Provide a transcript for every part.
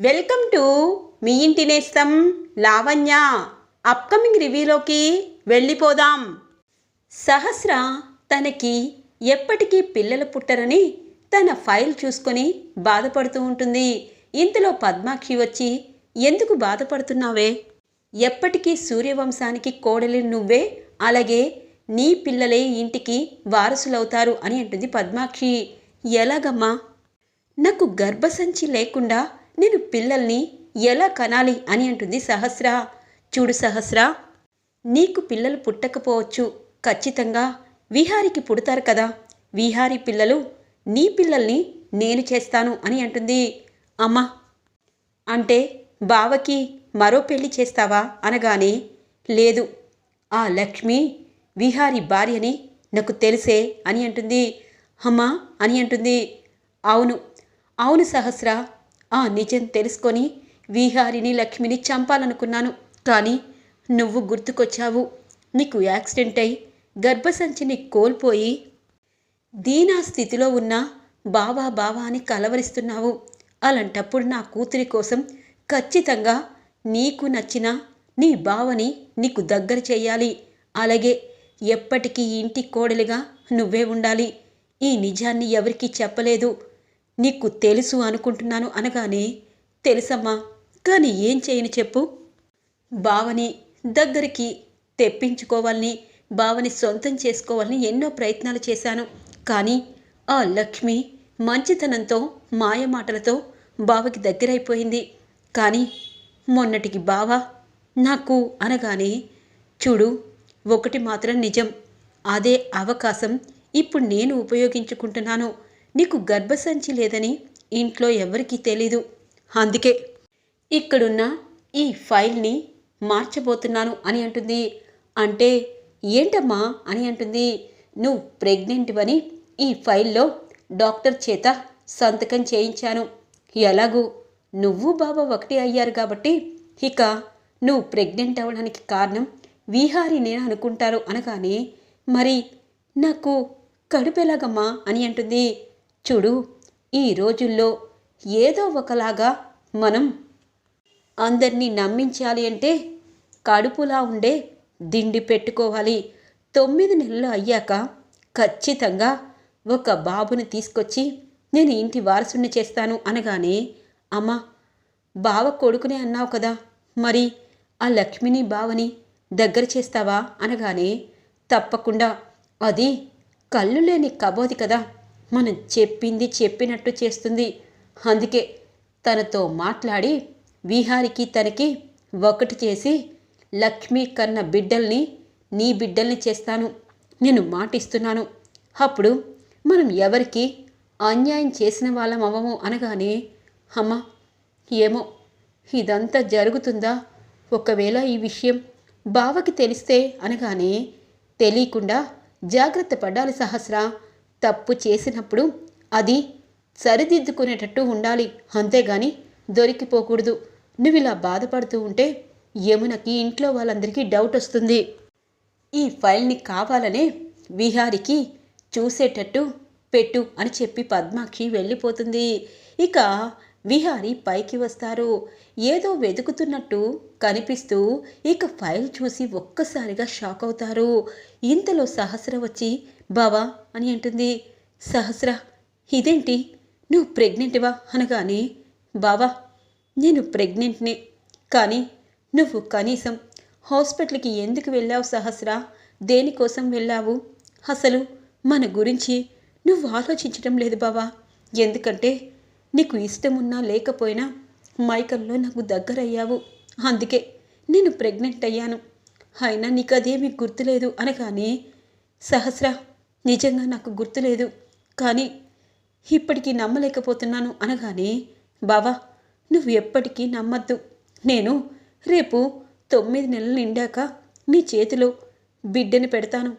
Welcome to me ఇంటి నేస్తం Lavanya. Upcoming రివ్యూలోకి వెళ్ళిపోదాం. సహస్ర తనకి ఎప్పటికీ పిల్లలు పుట్టరని తన ఫైల్ చూసుకొని బాధపడుతూ ఉంటుంది. ఇంతలో పద్మాక్షి వచ్చి ఎందుకు బాధపడుతున్నావే? ఎప్పటికీ సూర్యవంశానికి కోడలి నువ్వే అలాగే నీ పిల్లలే ఇంటికి వారసులవుతారు అని అంటుంది పద్మాక్షి. ఎలాగమ్మా? నాకు గర్భసంచి లేకుండా నేను పిల్లల్ని ఎలా కనాలి అని అంటుంది సహస్ర. చూడు సహస్ర నీకు పిల్లలు పుట్టకపోవచ్చు. ఖచ్చితంగా విహారికి పుడతారు కదా. విహారి పిల్లలు నీ పిల్లల్ని నేను చేస్తాను అని అంటుంది. అమ్మా అంటే బావకి మరో పెళ్ళి చేస్తావా అనగానే లేదు. ఆ లక్ష్మి విహారి భార్యని నాకు తెలిసే అని అంటుంది. అమ్మా అని అంటుంది. అవును అవును సహస్ర. ఆ నిజం తెలుసుకొని విహారిని లక్ష్మిని చంపాలనుకున్నాను. కానీ నువ్వు గుర్తుకొచ్చావు. నీకు యాక్సిడెంట్ అయి గర్భసంచిని కోల్పోయి దీనా స్థితిలో ఉన్న బావా బావా అని కలవరిస్తున్నావు. అలాంటప్పుడు నా కూతురి కోసం ఖచ్చితంగా నీకు నచ్చిన నీ బావని నీకు దగ్గర చేయాలి. అలాగే ఎప్పటికీ ఇంటి కోడలిగా నువ్వే ఉండాలి. ఈ నిజాన్ని ఎవరికీ చెప్పలేదు. నీకు తెలుసు అనుకుంటున్నాను అనగానే తెలుసమ్మా కానీ ఏం చేయను చెప్పు. బావని దగ్గరికి తెప్పించుకోవాలని బావని సొంతం చేసుకోవాలని ఎన్నో ప్రయత్నాలు చేశాను. కానీ ఆ లక్ష్మి మంచితనంతో మాయమాటలతో బావకి దగ్గరైపోయింది. కానీ మొన్నటికి బావ నాకు అనగానే చూడు ఒకటి మాత్రం నిజం. అదే అవకాశం ఇప్పుడు నేను ఉపయోగించుకుంటున్నాను. నీకు గర్భసంచి లేదని ఇంట్లో ఎవరికీ తెలీదు. అందుకే ఇక్కడున్న ఈ ఫైల్ని మార్చబోతున్నాను అని అంటుంది. అంటే ఏంటమ్మా అని అంటుంది. నువ్వు ప్రెగ్నెంట్ అని ఈ ఫైల్లో డాక్టర్ చేత సంతకం చేయించాను. ఎలాగూ నువ్వు బాబా ఒకటి అయ్యారు కాబట్టి ఇక నువ్వు ప్రెగ్నెంట్ అవ్వడానికి కారణం విహారి నేను అనుకుంటారు అనగానే మరి నాకు కడుపెలాగమ్మా అని అంటుంది. చూడు ఈ రోజుల్లో ఏదో ఒకలాగా మనం అందరినీ నమ్మించాలి అంటే కడుపులా ఉండే దిండి పెట్టుకోవాలి. తొమ్మిది నెలలు అయ్యాక ఖచ్చితంగా ఒక బాబుని తీసుకొచ్చి నేను ఇంటి వారసుని చేస్తాను అనగానే అమ్మా బావ కొడుకునే అన్నావు కదా మరి ఆ లక్ష్మిని బావని దగ్గర చేస్తావా అనగానే తప్పకుండా అది కళ్ళు లేని కబోది కదా. మనం చెప్పింది చెప్పినట్టు చేస్తుంది. అందుకే తనతో మాట్లాడి విహారికి తనకి ఒకటి చేసి లక్ష్మి కన్న బిడ్డల్ని నీ బిడ్డల్ని చేస్తాను. నేను మాటిస్తున్నాను. అప్పుడు మనం ఎవరికి అన్యాయం చేసిన వాళ్ళం అవ్వము అనగానే అమ్మ ఏమో ఇదంతా జరుగుతుందా? ఒకవేళ ఈ విషయం బావకి తెలిస్తే అనగానే తెలియకుండా జాగ్రత్త పడాలి సహస్రా. తప్పు చేసినప్పుడు అది సరిదిద్దుకునేటట్టు ఉండాలి. అంతేగాని దొరికిపోకూడదు. నువ్వు ఇలా బాధపడుతూ ఉంటే యమునకి ఇంట్లో వాళ్ళందరికీ డౌట్ వస్తుంది. ఈ ఫైల్ని కావాలనే విహారికి చూసేటట్టు పెట్టు అని చెప్పి పద్మాక్షి వెళ్ళిపోతుంది. ఇక విహారి పైకి వస్తారు. ఏదో వెతుకుతున్నట్టు కనిపిస్తూ ఇక ఫైల్ చూసి ఒక్కసారిగా షాక్ అవుతారు. ఇంతలో సహస్ర వచ్చి బావా అని అంటుంది. సహస్ర ఇదేంటి? నువ్వు ప్రెగ్నెంట్వా? అనగానే బావా నేను ప్రెగ్నెంట్నే. కానీ నువ్వు కనీసం హాస్పిటల్కి ఎందుకు వెళ్ళావు సహస్ర? దేనికోసం వెళ్ళావు? అసలు మన గురించి నువ్వు ఆలోచించడం లేదు బావా. ఎందుకంటే నీకు ఇష్టమున్నా లేకపోయినా మైకల్లో నాకు దగ్గరయ్యావు. అందుకే నేను ప్రెగ్నెంట్ అయ్యాను. అయినా నీకు అదేమీ గుర్తులేదు అనగానే సహస్ర నిజంగా నాకు గుర్తులేదు. కానీ ఇప్పటికీ నమ్మలేకపోతున్నాను అనగానే బావా నువ్వు ఎప్పటికీ నమ్మద్దు. నేను రేపు తొమ్మిది నెలలు నిండాక నీ చేతిలో బిడ్డని పెడతాను.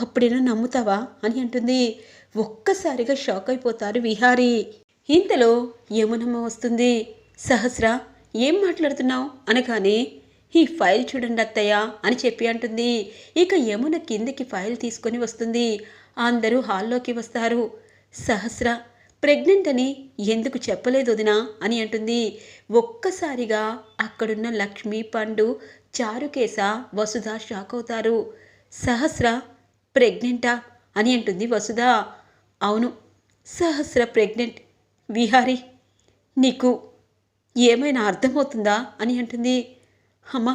అప్పుడైనా నమ్ముతావా అని అంటుంది. ఒక్కసారిగా షాక్ అయిపోతారు విహారీ. ఇంతలో యమునమ్మ వస్తుంది? సహస్ర ఏం మాట్లాడుతున్నావు? అనగానే ఈ ఫైల్ చూడండి అత్తయ్య అని చెప్పి అంటుంది. ఇక యమున కిందికి ఫైల్ తీసుకొని వస్తుంది. అందరూ హాల్లోకి వస్తారు. సహస్ర ప్రెగ్నెంట్ అని ఎందుకు చెప్పలేదు వదినా అని అంటుంది. ఒక్కసారిగా అక్కడున్న లక్ష్మి పండు చారుకేశ వసుధ షాక్ అవుతారు. సహస్ర ప్రెగ్నెంటా? అని అంటుంది వసుధ. అవును సహస్ర ప్రెగ్నెంట్. విహారి నీకు ఏమైనా అర్థమవుతుందా అని అంటుంది. అమ్మా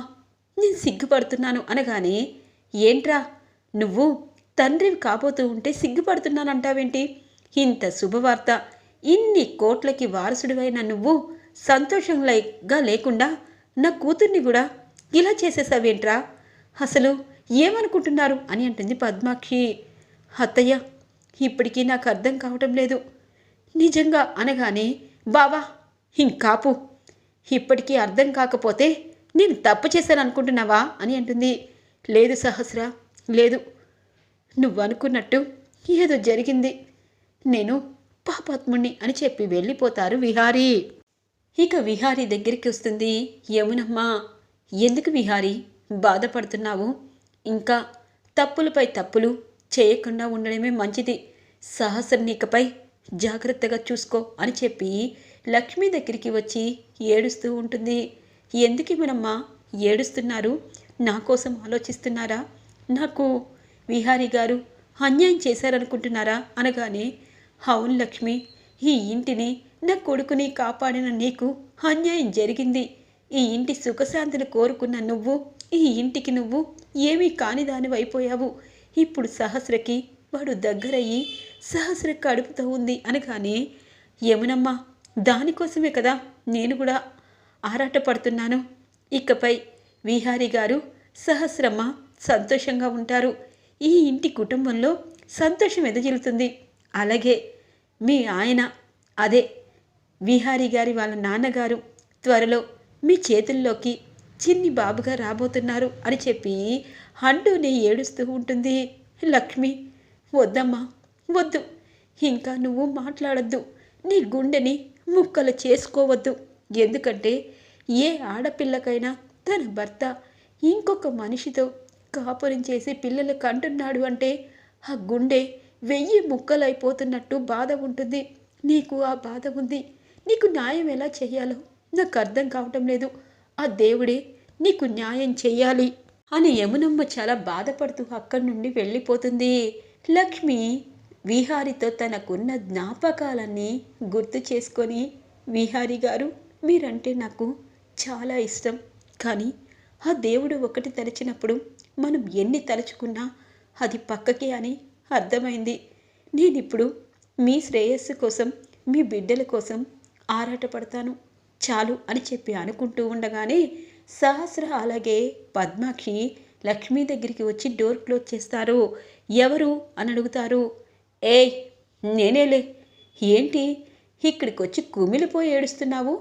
నేను సిగ్గుపడుతున్నాను అనగానే ఏంట్రా నువ్వు తండ్రివి కాబోతూ ఉంటే సిగ్గుపడుతున్నానంటావేంటి? ఇంత శుభవార్త ఇన్ని కోట్లకి వారసుడివైన నువ్వు సంతోషంగా లేకుండా నా కూతుర్ని కూడా ఇలా చేసేసావేంట్రా? అసలు ఏమనుకుంటున్నారు అని అంటుంది పద్మాక్షి. అత్తయ్య ఇప్పటికీ నాకు అర్థం కావటం లేదు. నిజంగా అనగానే బావా ఇంకాపు. ఇప్పటికీ అర్థం కాకపోతే నేను తప్పు చేశాను అనుకుంటున్నావా అని అంటుంది. లేదు సహస్ర లేదు. నువ్వు అనుకున్నట్టు ఏదో జరిగింది. నేను పాపాత్ముణ్ణి అని చెప్పి వెళ్ళిపోతారు విహారీ. ఇక విహారీ దగ్గరికి వస్తుంది. యమునమ్మ ఎందుకు విహారీ? బాధపడుతున్నావు. ఇంకా తప్పులపై తప్పులు చేయకుండా ఉండడమే మంచిది. సహస్రనికపై జాగ్రత్తగా చూసుకో అని చెప్పి లక్ష్మి దగ్గరికి వచ్చి ఏడుస్తూ ఉంటుంది. ఎందుకు మనమ్మ ఏడుస్తున్నారు? నా కోసం ఆలోచిస్తున్నారా? నాకు విహారీ గారు అన్యాయం చేశారనుకుంటున్నారా? అనగానే అవును లక్ష్మి ఈ ఇంటిని నా కొడుకుని కాపాడిన నీకు అన్యాయం జరిగింది. ఈ ఇంటి సుఖశాంతిని కోరుకున్న నువ్వు ఈ ఇంటికి నువ్వు ఏమీ కాని దానివైపోయావు. ఇప్పుడు సహస్రకి వాడు దగ్గరయ్యి సహస్ర కడుపుతో ఉంది అనగానే యమునమ్మ దానికోసమే కదా నేను కూడా ఆరాటపడుతున్నాను ఇకపై విహారి గారు సహస్రమ్మ సంతోషంగా ఉంటారు. ఈ ఇంటి కుటుంబంలో సంతోషం ఎదజిల్లుతుంది అలాగే మీ ఆయన అదే విహారి గారి వాళ్ళ నాన్నగారు త్వరలో మీ చేతుల్లోకి చిన్ని బాబుగా రాబోతున్నారు అని చెప్పి అంటూనే ఏడుస్తూ ఉంటుంది. లక్ష్మి వద్దమ్మా వద్దు. ఇంకా నువ్వు మాట్లాడద్దు. నీ గుండెని ముక్కలు చేసుకోవద్దు. ఎందుకంటే ఏ ఆడపిల్లకైనా తన భర్త ఇంకొక మనిషితో కాపురం చేసి పిల్లలు కంటున్నాడు అంటే ఆ గుండె వెయ్యి ముక్కలైపోతున్నట్టు బాధ ఉంటుంది. నీకు ఆ బాధ ఉంది. నీకు న్యాయం ఎలా చేయాలో నాకు అర్థం కావటం లేదు. ఆ దేవుడే నీకు న్యాయం చేయాలి అని యమునమ్మ చాలా బాధపడుతూ అక్కడి నుండి వెళ్ళిపోతుంది. లక్ష్మి విహారితో తనకున్న జ్ఞాపకాలన్నీ గుర్తు చేసుకొని విహారి గారు మీరంటే నాకు చాలా ఇష్టం. కానీ ఆ దేవుడు ఒకటి తలచినప్పుడు మనం ఎన్ని తలుచుకున్నా అది పక్కకే అని అర్థమైంది. నేనిప్పుడు మీ శ్రేయస్సు కోసం మీ బిడ్డల కోసం ఆరాటపడతాను. చాలు అని చెప్పి అనుకుంటూ ఉండగానే సహస్ర అలాగే పద్మాక్షి లక్ష్మి దగ్గరికి వచ్చి డోర్ క్లోజ్ చేస్తారు. ఎవరు? అని అడుగుతారు. ఏ నేనేలే. ఏంటి? ఇక్కడికి వచ్చి కుమిలిపోయి ఏడుస్తున్నావు?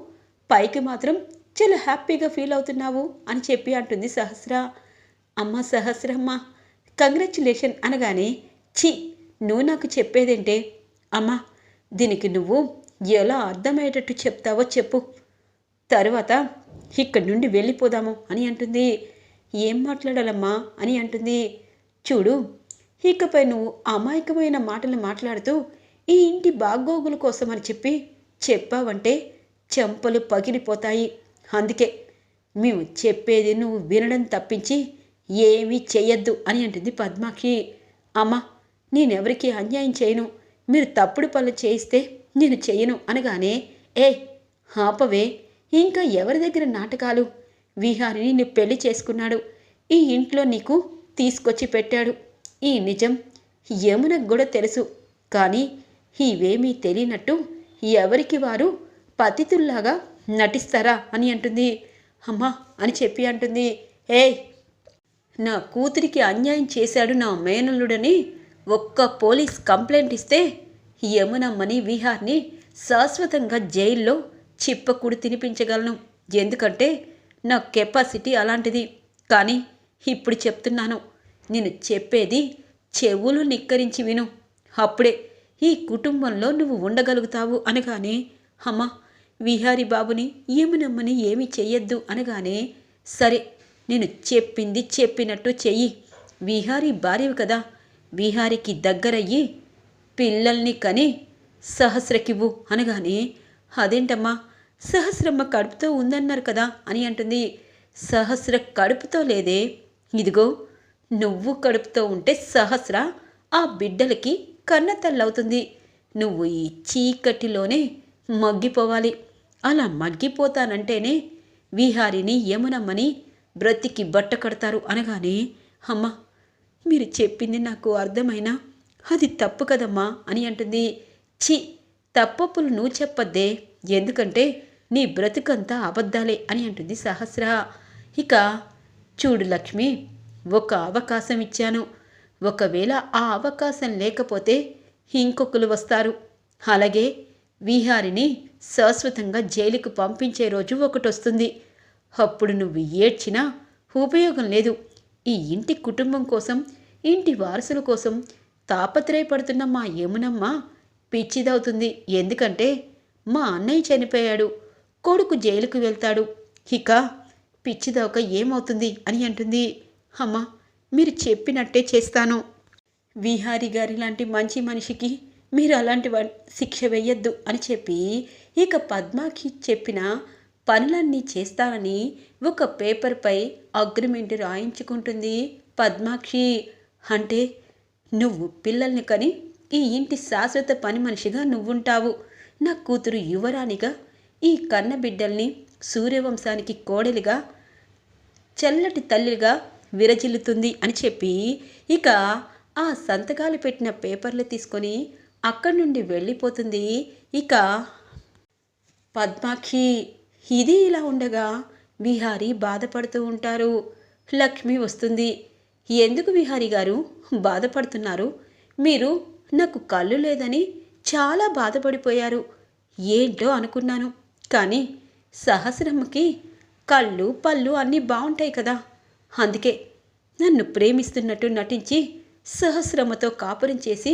పైకి మాత్రం చాలా హ్యాపీగా ఫీల్ అవుతున్నావు అని చెప్పి అంటుంది సహస్ర. అమ్మ సహస్రమ్మ కంగ్రాచులేషన్ అనగానే ఛీ నువ్వు నాకు చెప్పేదేంటే అమ్మా దీనికి నువ్వు ఎలా అర్థమయ్యేటట్టు చెప్తావో చెప్పు. తరువాత ఇక్కడి నుండి వెళ్ళిపోదాము అని అంటుంది. ఏం మాట్లాడాలమ్మా అని అంటుంది. చూడు ఇకపై నువ్వు అమాయకమైన మాటలు మాట్లాడుతూ ఈ ఇంటి బాగోగుల కోసం అని చెప్పి చెప్పావంటే చెంపలు పగిలిపోతాయి. అందుకే మేము చెప్పేది నువ్వు వినడం తప్పించి ఏమీ చేయొద్దు అని అంటుంది పద్మాక్షి అమ్మ నేనెవరికి అన్యాయం చేయను. మీరు తప్పుడు పనులు చేయిస్తే నేను చెయ్యను అనగానే ఏ ఆపవే ఇంకా ఎవరి దగ్గర నాటకాలు? విహారిని నీ పెళ్ళి చేసుకున్నాడు. ఈ ఇంట్లో నీకు తీసుకొచ్చి పెట్టాడు. ఈ నిజం యమునకు కూడా తెలుసు. కానీ ఇవేమీ తెలియనట్టు ఎవరికి వారు పతితుల్లాగా నటిస్తారా అని అంటుంది. అమ్మా అని చెప్పి అంటుంది. ఏయ్ నా కూతురికి అన్యాయం చేశాడు నా మేనల్లుడని ఒక్క పోలీస్ కంప్లైంట్ ఇస్తే యమునమ్మని విహార్ని శాశ్వతంగా జైల్లో చిప్పకుడు తినిపించగలను. ఎందుకంటే నా కెపాసిటీ అలాంటిది. కానీ ఇప్పుడు చెప్తున్నాను నేను చెప్పేది చెవులు నిక్కరించి విను. అప్పుడే ఈ కుటుంబంలో నువ్వు ఉండగలుగుతావు అనగానే అమ్మ విహారి బాబుని ఏమునమ్మని ఏమి చెయ్యొద్దు అనగానే సరే నేను చెప్పింది చెప్పినట్టు చెయ్యి. విహారీ భార్యవి కదా. విహారికి దగ్గరయ్యి పిల్లల్ని కని సహస్రకివ్వు అనగానే అదేంటమ్మా సహస్రమ్మ కడుపుతో ఉందన్నారు కదా అని అంటుంది. సహస్ర కడుపుతో లేదే. ఇదిగో నువ్వు కడుపుతో ఉంటే సహస్ర ఆ బిడ్డలకి కన్న తల్లవుతుంది నువ్వు ఈ చీకటిలోనే మగ్గిపోవాలి. అలా మగ్గిపోతానంటేనే విహారిని యమునమ్మని బ్రతికి బట్ట కడతారు అనగానే అమ్మ మీరు చెప్పింది నాకు అర్థమైనా? అది తప్పు కదమ్మా అని అంటుంది. చి తప్పప్పులు నువ్వు చెప్పద్దే. ఎందుకంటే నీ బ్రతుకంతా అబద్ధాలే అని అంటుంది సహస్ర. ఇక చూడు లక్ష్మి ఒక అవకాశం ఇచ్చాను ఒకవేళ ఆ అవకాశం లేకపోతే ఇంకొకరు వస్తారు. అలాగే విహారిని శాశ్వతంగా జైలుకు పంపించే రోజు ఒకటి వస్తుంది. అప్పుడు నువ్వు ఏడ్చినా ఉపయోగం లేదు. ఈ ఇంటి కుటుంబం కోసం ఇంటి వారసుల కోసం తాపత్రయపడుతున్న మా యమునమ్మ పిచ్చిదవుతుంది. ఎందుకంటే మా అన్నయ్య చనిపోయాడు. కొడుకు జైలుకు వెళ్తాడు. ఇక పిచ్చిదవక ఏమవుతుంది అని అంటుంది. అమ్మ మీరు చెప్పినట్టే చేస్తాను. విహారి గారి లాంటి మంచి మనిషికి మీరు అలాంటి శిక్ష వేయొద్దు అని చెప్పి ఇక పద్మాకి చెప్పిన పనులన్నీ చేస్తానని ఒక పేపర్పై అగ్రిమెంట్ రాయించుకుంటుంది పద్మాక్షి. అంటే నువ్వు పిల్లల్ని కని ఈ ఇంటి శాశ్వత పని మనిషిగా నువ్వుంటావు. నా కూతురు యువరాణిగా ఈ కన్నబిడ్డల్ని సూర్యవంశానికి కోడలిగా చల్లటి తల్లిగా విరజిల్లుతుంది అని చెప్పి ఇక ఆ సంతకాలు పెట్టిన పేపర్లు తీసుకొని అక్కడి నుండి వెళ్ళిపోతుంది. ఇక పద్మాక్షి ఇది ఇలా ఉండగా విహారి బాధపడుతూ ఉంటారు. లక్ష్మి వస్తుంది. ఎందుకు విహారి గారు? బాధపడుతున్నారు. మీరు నాకు కళ్ళు లేదని చాలా బాధపడిపోయారు. ఏంటో అనుకున్నాను. కానీ సహస్రమ్మకి కళ్ళు పళ్ళు అన్నీ బాగుంటాయి కదా. అందుకే నన్ను ప్రేమిస్తున్నట్టు నటించి సహస్రమ్మతో కాపురం చేసి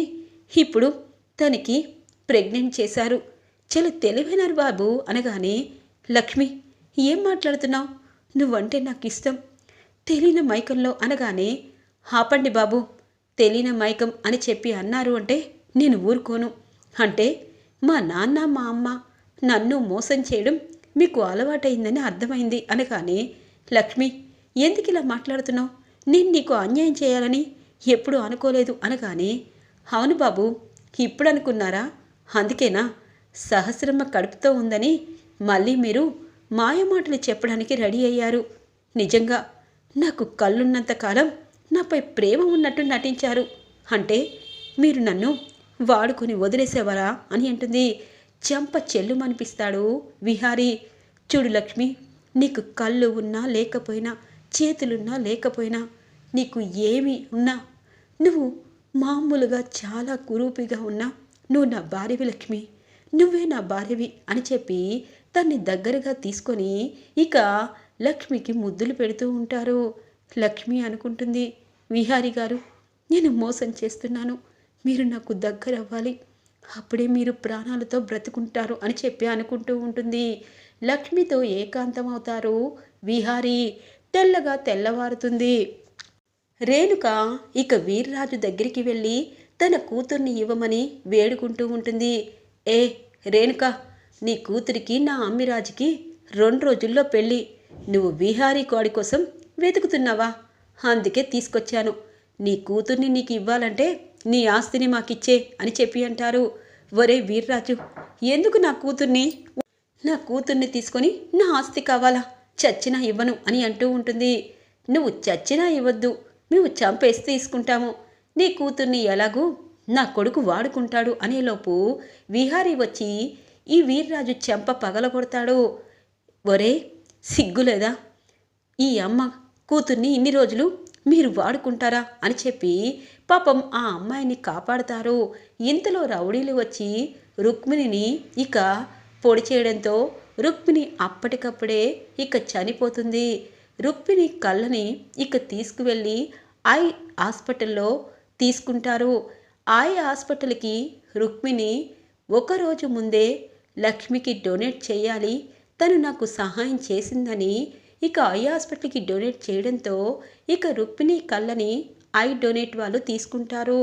ఇప్పుడు తనకి ప్రెగ్నెంట్ చేశారు. చాలా తెలివైనారు బాబు అనగానే లక్ష్మి ఏం మాట్లాడుతున్నావు? నువ్వంటే నాకు ఇష్టం తెలియని మైకంలో అనగానే ఆపండి బాబు తెలియని మైకం అని చెప్పి అన్నారు అంటే నేను ఊరుకోను. అంటే మా నాన్న మా అమ్మ నన్ను మోసం చేయడం మీకు అలవాటైందని అర్థమైంది అనగానే లక్ష్మి ఎందుకు ఇలా మాట్లాడుతున్నావు? నేను నీకు అన్యాయం చేయాలని ఎప్పుడూ అనుకోలేదు అనగానే అవును బాబు ఇప్పుడు అనుకున్నారా అందుకేనా? సహస్రమ్మ కడుపుతో ఉందని మళ్ళీ మీరు మాయమాటలు చెప్పడానికి రెడీ అయ్యారు. నిజంగా నాకు కళ్ళున్నంత కాలం నాపై ప్రేమ ఉన్నట్టు నటించారు. అంటే మీరు నన్ను వాడుకొని వదిలేసేవారా అని అంటుంది చెంప చెల్లుమనిపిస్తాడు. విహారీ చూడు లక్ష్మి నీకు కళ్ళు ఉన్నా లేకపోయినా చేతులున్నా లేకపోయినా నీకు ఏమి ఉన్నా నువ్వు మామూలుగా చాలా కురూపిగా ఉన్నా నువ్వు నా భార్యవి లక్ష్మి. నువ్వే నా భార్యవి అని చెప్పి తన్ని దగ్గరగా తీసుకొని ఇక లక్ష్మికి ముద్దులు పెడుతూ ఉంటారు. లక్ష్మి అనుకుంటుంది విహారి గారు నేను మోసం చేస్తున్నాను. మీరు నాకు దగ్గర అవ్వాలి అప్పుడే మీరు ప్రాణాలతో బ్రతుకుంటారు అని చెప్పి అనుకుంటూ ఉంటుంది. లక్ష్మితో ఏకాంతం అవుతారు విహారీ తెల్లగా తెల్లవారుతుంది. రేణుక ఇక వీర్రాజు దగ్గరికి వెళ్ళి తన కూతుర్ని ఇవ్వమని వేడుకుంటూ ఉంటుంది. ఏ రేణుక నీ కూతురికి నా అమ్మిరాజుకి రెండు రోజుల్లో పెళ్ళి. నువ్వు విహారీ కోడి కోసం వెతుకుతున్నావా? అందుకే తీసుకొచ్చాను. నీ కూతుర్ని నీకు ఇవ్వాలంటే నీ ఆస్తిని మాకిచ్చే అని చెప్పి అంటారు. ఒరే వీర్రాజు ఎందుకు నా కూతుర్ని నా కూతుర్ని తీసుకొని నా ఆస్తి కావాలా? చచ్చినా ఇవ్వను అని అంటూ ఉంటుంది. నువ్వు చచ్చినా ఇవ్వద్దు మేము చంపేసి తీసుకుంటాము. నీ కూతుర్ని ఎలాగూ నా కొడుకు వాడుకుంటాడు అనేలోపు విహారీ వచ్చి ఈ వీర్రాజు చెంప పగలగొడతాడు. ఒరే సిగ్గులేదా? ఈ అమ్మ కూతుర్ని ఇన్ని రోజులు మీరు వాడుకుంటారా అని చెప్పి పాపం ఆ అమ్మాయిని కాపాడతారు. ఇంతలో రౌడీలు వచ్చి రుక్మిణిని ఇక పొడి చేయడంతో రుక్మిణి అప్పటికప్పుడే ఇక చనిపోతుంది. రుక్మిణి కళ్ళని ఇక తీసుకువెళ్ళి ఐ హాస్పిటల్లో తీసుకుంటారు. ఐ హాస్పిటల్కి రుక్మిణి ఒకరోజు ముందే లక్ష్మికి డొనేట్ చేయాలి. తను నాకు సహాయం చేసిందని ఇక ఐ హాస్పిటల్కి డొనేట్ చేయడంతో ఇక రుక్మిణి కళ్ళని ఐ డొనేట్ వాళ్ళు తీసుకుంటారు.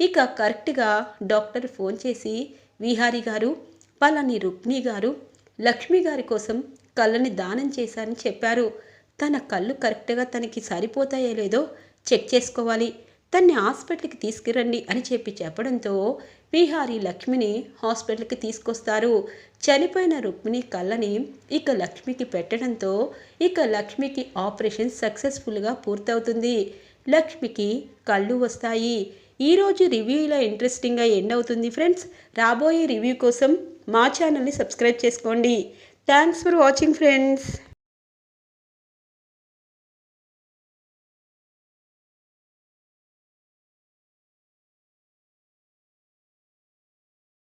ఇక కరెక్ట్గా డాక్టర్ ఫోన్ చేసి విహారి గారు పలాని రుక్మిణి గారు లక్ష్మి గారి కోసం కళ్ళని దానం చేశారని చెప్పారు. తన కళ్ళు కరెక్ట్గా తనకి సరిపోతాయో లేదో చెక్ చేసుకోవాలి. తన్ని హాస్పిటల్కి తీసుకురండి అని చెప్పి చెప్పడంతో బీహారీ లక్ష్మిని హాస్పిటల్కి తీసుకొస్తారు. చనిపోయిన రుక్మిణి కళ్ళని ఇక లక్ష్మికి పెట్టడంతో ఇక లక్ష్మికి ఆపరేషన్ సక్సెస్ఫుల్గా పూర్తవుతుంది. లక్ష్మికి కళ్ళు వస్తాయి. ఈరోజు రివ్యూ ఇలా ఇంట్రెస్టింగ్గా ఎండ్ అవుతుంది ఫ్రెండ్స్. రాబోయే రివ్యూ కోసం మా ఛానల్ని సబ్స్క్రైబ్ చేసుకోండి. Thanks for watching friends.